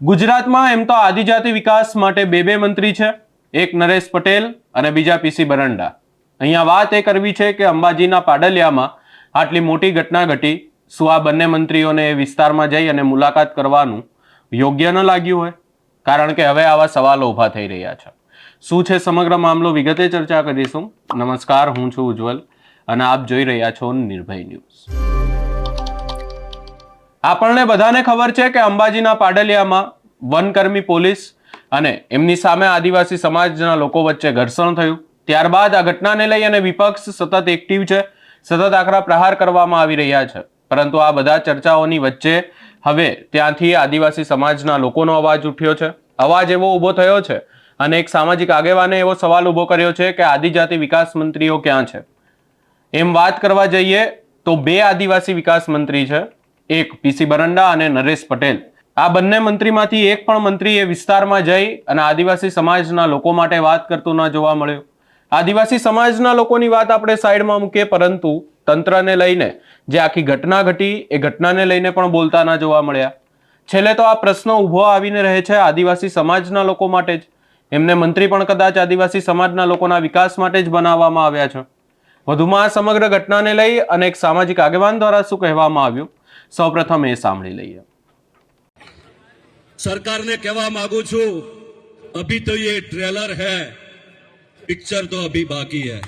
ગુજરાતમાં એમ તો આદિજાતિ વિકાસ માટે બે બે મંત્રી છે. એક નરેશ પટેલ અને બીજા પીસી બરંડા. અહીંયા વાત એ કરવી છે કે અંબાજીના પાડલિયામાં આટલી મોટી ઘટના ઘટી. શું આ બંને મંત્રીઓને એ વિસ્તારમાં જઈ અને મુલાકાત કરવાનું યોગ્ય ન લાગ્યું હોય? કારણ કે હવે આવા સવાલો ઊભા થઈ રહ્યા છે. શું છે સમગ્ર મામલો? વિગતે ચર્ચા કરીશું. નમસ્કાર, હું છું ઉજ્જવલ અને આપ જોઈ રહ્યા છો નિર્ભય ન્યૂઝ. આપણને બધાને ખબર છે કે અંબાજીના પાડલિયામાં વનકર્મી પોલીસ અને એમની સામે આદિવાસી સમાજના લોકો વચ્ચે ઘર્ષણ થયું. ત્યારબાદ આ ઘટનાને લઈ અને વિપક્ષ સતત એક્ટિવ છે, સતત આકરા પ્રહાર કરવામાં આવી રહ્યા છે. પરંતુ આ બધા ચર્ચાઓની વચ્ચે હવે ત્યાંથી આદિવાસી સમાજના લોકોનો અવાજ ઉઠ્યો છે. અવાજ એવો ઊભો થયો છે અને એક સામાજિક આગેવાને એવો સવાલ ઊભો કર્યો છે કે આદિજાતિ વિકાસ મંત્રીઓ ક્યાં છે? એમ વાત કરવા જઈએ તો બે આદિવાસી વિકાસ મંત્રી છે. એક પીસી બરંડા અને નરેશ પટેલ. આ બંને મંત્રીમાંથી એક પણ મંત્રી એ વિસ્તારમાં જઈ અને આદિવાસી સમાજના લોકો માટે વાત કરતો ન જોવા મળ્યો. આદિવાસી સમાજના લોકોની વાત આપણે સાઈડમાં મૂકીએ, પરંતુ તંત્રને લઈને જે આખી ઘટના ઘટી, એ ઘટનાને લઈને પણ બોલતા ન જોવા મળ્યા. છેલ્લે તો આ પ્રશ્ન ઊભો આવીને રહે છે આદિવાસી સમાજના લોકો માટે જ. એમને મંત્રી પણ કદાચ આદિવાસી સમાજના લોકોના વિકાસ માટે જ બનાવવામાં આવ્યા છે. વધુમાં આ સમગ્ર ઘટનાને લઈ અને એક સામાજિક આગેવાન દ્વારા શું કહેવામાં આવ્યું? સૌપ્રથમ એ સાંભળી લઈએ. સરકારને કહેવા માંગુ છું, અભી તો એ ટ્રેલર હે પિક્ચર તો અભી બાકી હે.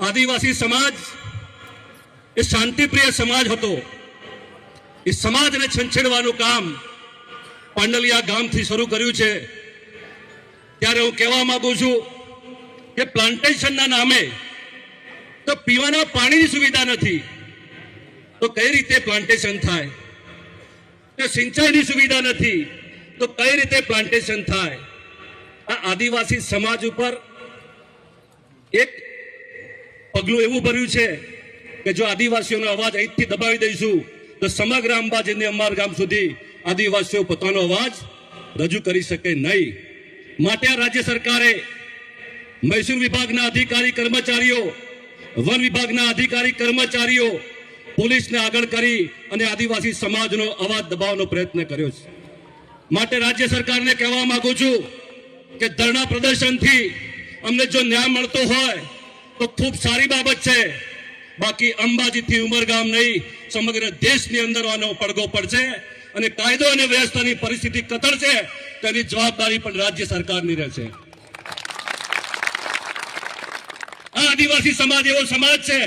આદિવાસી સમાજ, એ શાંતિપ્રિય સમાજ હતો. એ સમાજને છંછેડવાનું કામ પાંડલિયા ગામથી શરૂ કર્યું છે. ત્યારે હું કહેવા માંગુ છું કે પ્લાન્ટેશનના નામે તો પીવાના પાણીની સુવિધા નથી. તો કઈ રીતે પ્લાન્ટેશન થાય? કે સિંચાઈની સુવિધા નથી. તો કઈ રીતે પ્લાન્ટેશન થાય? આ આદિવાસી સમાજ ઉપર એક પગલું એવું ભર્યું છે કે જો આદિવાસીઓનો અવાજ અહીંથી દબાવી દઈશું, તો સમગ્ર અંબાજીને અમાર ગામ સુધી આદિવાસીઓ પોતાનો અવાજ રજૂ કરી શકે નહીં. માટે રાજ્ય સરકારે મહેસૂલ વિભાગના અધિકારી કર્મચારીઓ વન વિભાગના અધિકારી કર્મચારીઓ પોલીસને આગળ કરી અને આદિવાસી સમાજનો અવાજ દબાવવાનો પ્રયત્ન કર્યો છે. માટે રાજ્ય સરકારને કહેવા માંગુ છું કે ધરણા પ્રદર્શનથી અમને જો ન્યાય મળતો હોય તો ખૂબ સારી બાબત છે. બાકી અંબાજીથી ઉમરગામ નહીં, સમગ્ર દેશની અંદર આનો પડઘો પડશે અને કાયદો અને વ્યવસ્થાની પરિસ્થિતિ કતર છે તેની જવાબદારી પણ રાજ્ય સરકારની રહેશે. આ આદિવાસી સમાજ એવો સમાજ છે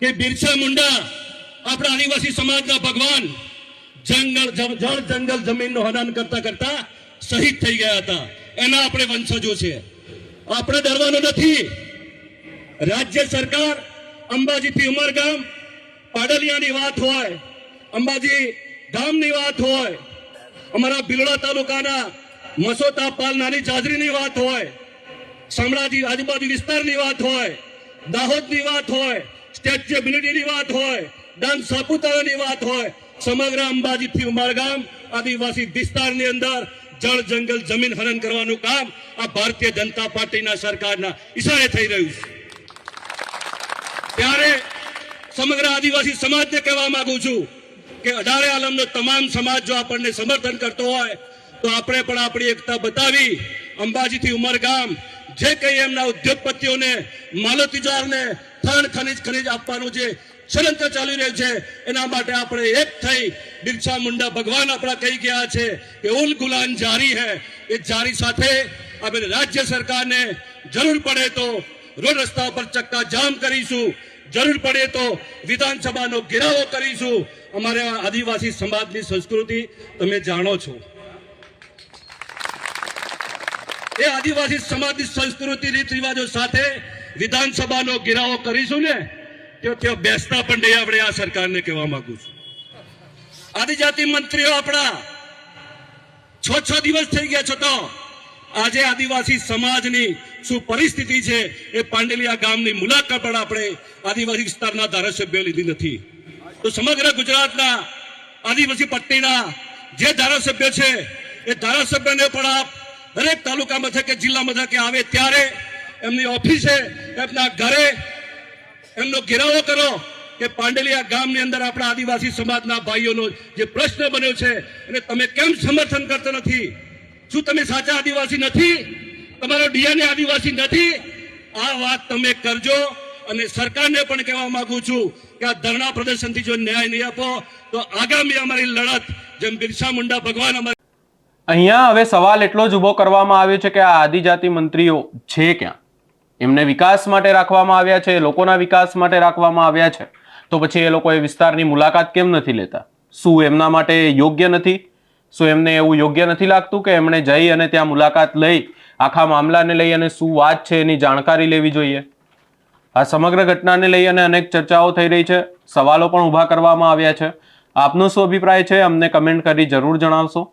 કે બિરસા મુંડા આપણા આદિવાસી સમાજના ભગવાન જંગલ જળ જંગલ જમીનનું હનન કરતા કરતા શહીદ થઈ ગયા હતા. એના આપણે વંશજો છે. આપણે ડરવાનું નથી. રાજ્ય સરકાર અંબાજીથી ઉમરગામ, પાડલિયાની વાત હોય, અંબાજી ગામની વાત હોય, અમારા બિલોડા તાલુકાના મસોતા પાલ નાની ચાદરીની વાત હોય શામળાજી આજુબાજુ વિસ્તારની વાત હોય, દાહોદની વાત હોય, સ્ટેચ્યુ ઓફ યુનિટીની વાત હોય, ડાંગ સાપુતારાની વાત હોય, સમગ્ર અંબાજીથી ઉમરગામ આદિવાસી વિસ્તારની અંદર જળ જંગલ જમીન હરણ કરવાનું કામ આ ભારતીય જનતા પાર્ટીના સરકારના ઈશારે થઈ રહ્યું છે. ત્યારે સમગ્ર આદિવાસી સમાજને કહેવા માંગુ છું કે અઢારે આલમનો તમામ સમાજ જો આપણને સમર્થન કરતો હોય, તો આપણે પણ આપણી એકતા બતાવી અંબાજીથી ઉમરગામ જે કંઈ એમના ઉદ્યોગપતિઓને, માલતીજારને ખાણ ખનીજ ખનીજ આપવાનું જે ષડયંત્ર ચાલી રહ્યું છે, એના માટે આપણે એક થઈ બિરસા મુંડા ભગવાન આપણા કહી ગયા છે કે ઉલ ગુલાન જારી હે. એ જારી સાથે આપણે રાજ્ય સરકારને જરૂર પડે તો રોડ રસ્તા પર ચક્કા જામ કરીશું, જરૂર પડે તો વિધાનસભાનો ઘેરાવો કરીશું. અમારે આદિવાસી સમાજની સંસ્કૃતિ તમે જાણો છો. એ આદિવાસી સમાજની સંસ્કૃતિ રીત રિવાજો સાથે વિધાનસભાનો ઘેરાવો કરીશું ને, તો ત્યાં બેસતા પણ નહીં આપણે આ સરકારને કહેવા માંગુ છું. આદિજાતિ મંત્રીઓ આપણા છ છ દિવસ થઈ ગયા છતાં આજે આદિવાસી સમાજની શું પરિસ્થિતિ છે એ પાંડેલિયા ગામની મુલાકાત પણ આપણે આદિવાસી વિસ્તારના ધારાસભ્યો લીધી નથી. તો સમગ્ર ગુજરાતના આદિવાસી પટ્ટીના જે ધારાસભ્ય છે, એ ધારાસભ્યને પણ આપ દરેક તાલુકા મથકે જિલ્લા મથકે આવે ત્યારે એમની ઓફિસે, એમના ઘરે એમનો ઘેરાવો કરો કે પાંડેલિયા ગામની અંદર આપણા આદિવાસી સમાજના ભાઈઓનો જે પ્રશ્ન બન્યો છે એને તમે કેમ સમર્થન કરતા નથી? શું તમે સાચા આદિવાસી નથી? તમારો ડીએનએ આદિવાસી નથી? આ વાત તમે કરજો અને સરકારને પણ કહેવા માંગુ છું કે આ ધરણા પ્રદર્શનથી જો ન્યાય નહીં આપો, તો આગામી અમારી લડત, જેમ બિરસા મુંડા ભગવાન અમારી અહીંયા હવે સવાલ એટલો જ ઊભો કરવામાં આવ્યો છે કે આ આદિજાતિ મંત્રીઓ છે ક્યાં? એમને વિકાસ માટે રાખવામાં આવ્યા છે, લોકોના વિકાસ માટે રાખવામાં આવ્યા છે. તો પછી એ લોકો એ વિસ્તારની મુલાકાત કેમ નથી લેતા? શું એમના માટે યોગ્ય નથી? શું એમને એવું યોગ્ય નથી લાગતું કે એમણે જઈ અને ત્યાં મુલાકાત લઈ, આખા મામલાને લઈ અને શું વાત છે એની જાણકારી લેવી જોઈએ? આ સમગ્ર ઘટનાને લઈ અને અનેક ચર્ચાઓ થઈ રહી છે. સવાલો પણ ઊભા કરવામાં આવ્યા છે. આપનો શું અભિપ્રાય છે? અમને કમેન્ટ કરી જરૂર જણાવશો.